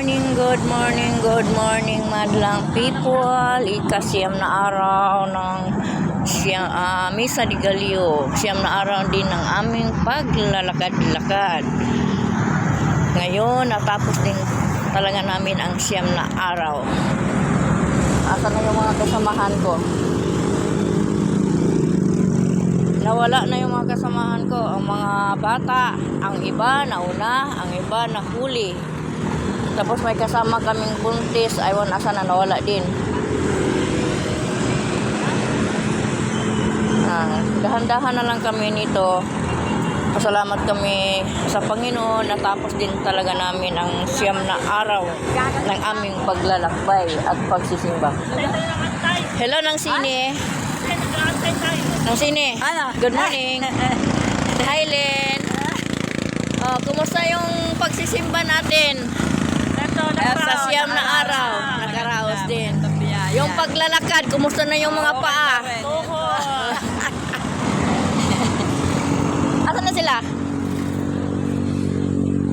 Morning, good morning, good morning, madlang people. Ikasiyam na araw ng siyam, ah, Misa de Galio. Siyam na araw din ng aming paglalakad-lakad. Ngayon, natapos din talaga namin ang siyam na araw. Asa na yung mga kasamahan ko? Nawala na yung mga kasamahan ko. Ang mga bata, ang iba nauna, ang iba nahuli. Tapos may kasama kaming buntis. Aywan, asa na nawala din. Ah, dahan-dahan na lang kami nito. Pasalamat kami sa Panginoon. Natapos din talaga namin ang siyam na araw ng aming paglalakbay at pagsisimba. Hello, nang sine. Nang sine. Good morning. Hi, Len. Oh, kumusta yung? Sa siyam na araw. Nakaraos din. Yung paglalakad, kumusta na yung mga paa? Asan na sila?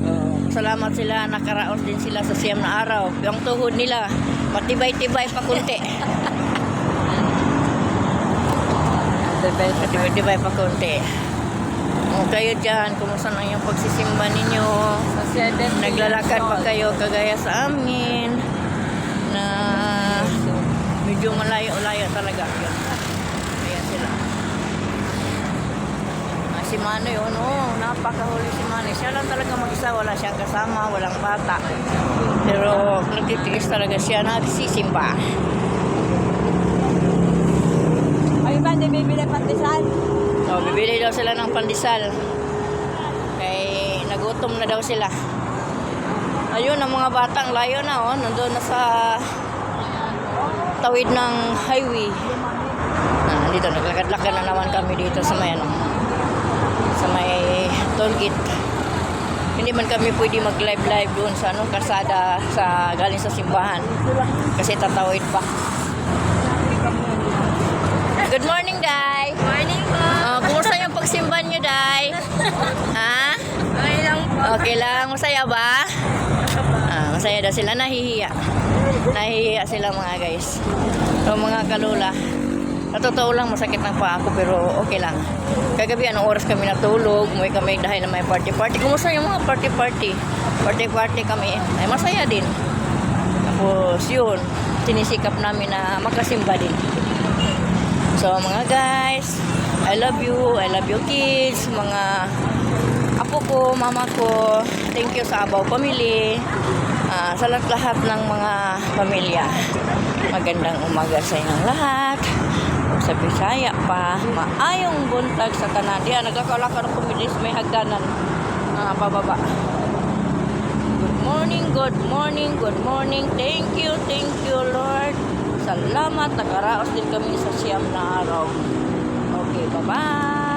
Oh, salamat sila, nakaraos din sila sa siyam na araw. Yung tuhod nila, matibay-tibay pa kunti. Matibay-tibay pa kunti. O kayo dyan, kumusta na yung pagsisimba ninyo? Naglalakad pa kayo kagaya sa amin na medyo malayo-layo talaga yun. Ayan sila. Ah, si Manoy, oh, no, napakahuli si Manoy. Siya lang talaga mag-isa, wala siyang kasama, walang bata. Pero nagtitiis talaga siya, nagsisimba. Ay, ba, hindi bibili patisan? So, bibili daw sila ng pandesal. Kay nagutom na daw sila. Ayun, ang mga batang layo na, oh, nandun na sa tawid ng highway. Ah, dito, naglakad-lakad na naman kami dito sa may, ano, sa may toll gate. Hindi man kami pwede mag-live-live doon sa ano, kasada sa galing sa simbahan. Kasi tatawid pa. Good morning, lang, masaya ba? Ah, masaya daw sila, nahihiya. Nahihiya sila mga guys. So mga kalula, sa lang masakit ang paa ko pero okay lang. Kagabi anong oras kami natulog, umuwi kami dahil na may party-party. Kumusta yung mga party-party? Party-party kami, ay masaya din. Tapos yun, sinisikap namin na makasimba din. So mga guys, I love you, I love you kids, mga apo ko, mama ko, thank you sa Abaw Family, ah, sa lahat-lahat ng mga pamilya. Magandang umaga sa inyong lahat. Sa Bisaya pa, maayong buntag sa tanan. Diyan, nagkakalakar ko milis, may hagdanan. Ah, pababa. Good morning, good morning, good morning. Thank you, thank you, Lord. Salamat, nakaraos din kami sa siyam na araw. Okay, bye-bye.